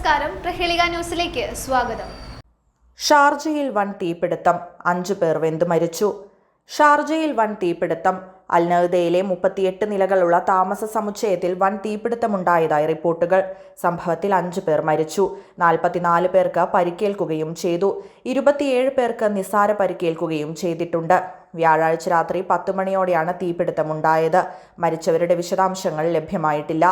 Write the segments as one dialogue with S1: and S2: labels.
S1: നമസ്കാരം. പ്രഹേളിക ന്യൂസിലേക്ക് സ്വാഗതം.
S2: ഷാർജയിൽ വൻ തീപിടുത്തം. അഞ്ചു പേർ വെന്തു മരിച്ചു. ഷാർജയിൽ വൻ തീപിടുത്തം. അൽനഹദയിലെ മുപ്പത്തിയെട്ട് നിലകളുള്ള താമസ സമുച്ചയത്തിൽ വൻ തീപിടുത്തമുണ്ടായതായി റിപ്പോർട്ടുകൾ. സംഭവത്തിൽ അഞ്ചു പേർ മരിച്ചു. നാൽപ്പത്തിനാല് പേർക്ക് പരിക്കേൽക്കുകയും ചെയ്തു. ഇരുപത്തിയേഴ് പേർക്ക് നിസ്സാര പരിക്കേൽക്കുകയും ചെയ്തിട്ടുണ്ട്. വ്യാഴാഴ്ച രാത്രി പത്ത് മണിയോടെയാണ് തീപിടുത്തമുണ്ടായത്. മരിച്ചവരുടെ വിശദാംശങ്ങൾ ലഭ്യമായിട്ടില്ല.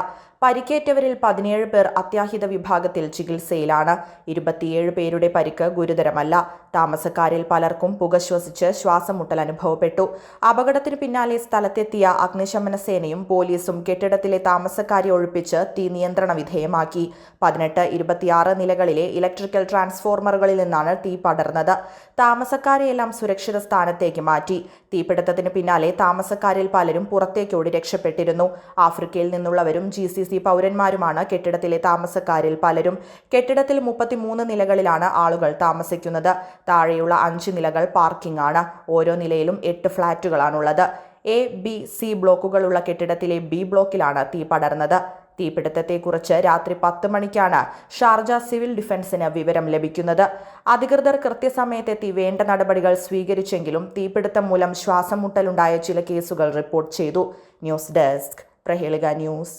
S2: പരിക്കേറ്റവരിൽ പതിനേഴ് പേർ അത്യാഹിത വിഭാഗത്തിൽ ചികിത്സയിലാണ്. ഇരുപത്തിയേഴ് പേരുടെ പരിക്ക് ഗുരുതരമല്ല. താമസക്കാരിൽ പലർക്കും പുക ശ്വസിച്ച് ശ്വാസമുട്ടൽ അനുഭവപ്പെട്ടു. അപകടത്തിന് പിന്നാലെ സ്ഥലത്തെത്തിയ അഗ്നിശമന സേനയും പോലീസും കെട്ടിടത്തിലെ താമസക്കാരെ ഒഴിപ്പിച്ച് തീ നിയന്ത്രണ വിധേയമാക്കി. പതിനെട്ട് ഇരുപത്തിയാറ് നിലകളിലെ ഇലക്ട്രിക്കൽ ട്രാൻസ്ഫോർമറുകളിൽ നിന്നാണ് തീ പടർന്നത്. താമസക്കാരെയെല്ലാം സുരക്ഷിത സ്ഥാനത്തേക്ക് മാറ്റി. തീപിടുത്തത്തിന് പിന്നാലെ താമസക്കാരിൽ പലരും പുറത്തേക്കോടി രക്ഷപ്പെട്ടിരുന്നു. ആഫ്രിക്കയിൽ നിന്നുള്ളവരും ജി സി സി പൗരന്മാരുമാണ് കെട്ടിടത്തിലെ താമസക്കാരിൽ പലരും. കെട്ടിടത്തിൽ മുപ്പത്തിമൂന്ന് നിലകളിലാണ് ആളുകൾ താമസിക്കുന്നത്. താഴെയുള്ള അഞ്ച് നിലകൾ പാർക്കിംഗ് ആണ്. ഓരോ നിലയിലും എട്ട് ഫ്ളാറ്റുകളാണുള്ളത്. എ ബി സി ബ്ലോക്കുകളുള്ള കെട്ടിടത്തിലെ ബി ബ്ലോക്കിലാണ് തീ പടർന്നത്. തീപിടുത്തത്തെക്കുറിച്ച് രാത്രി പത്ത് മണിക്കാണ് ഷാർജ സിവിൽ ഡിഫൻസിന് വിവരം ലഭിക്കുന്നത്. അധികൃതർ കൃത്യസമയത്തെത്തി വേണ്ട നടപടികൾ സ്വീകരിച്ചെങ്കിലും തീപിടുത്തം മൂലം ശ്വാസം മുട്ടലുണ്ടായ ചില കേസുകൾ റിപ്പോർട്ട് ചെയ്തു. News desk Prahelika news.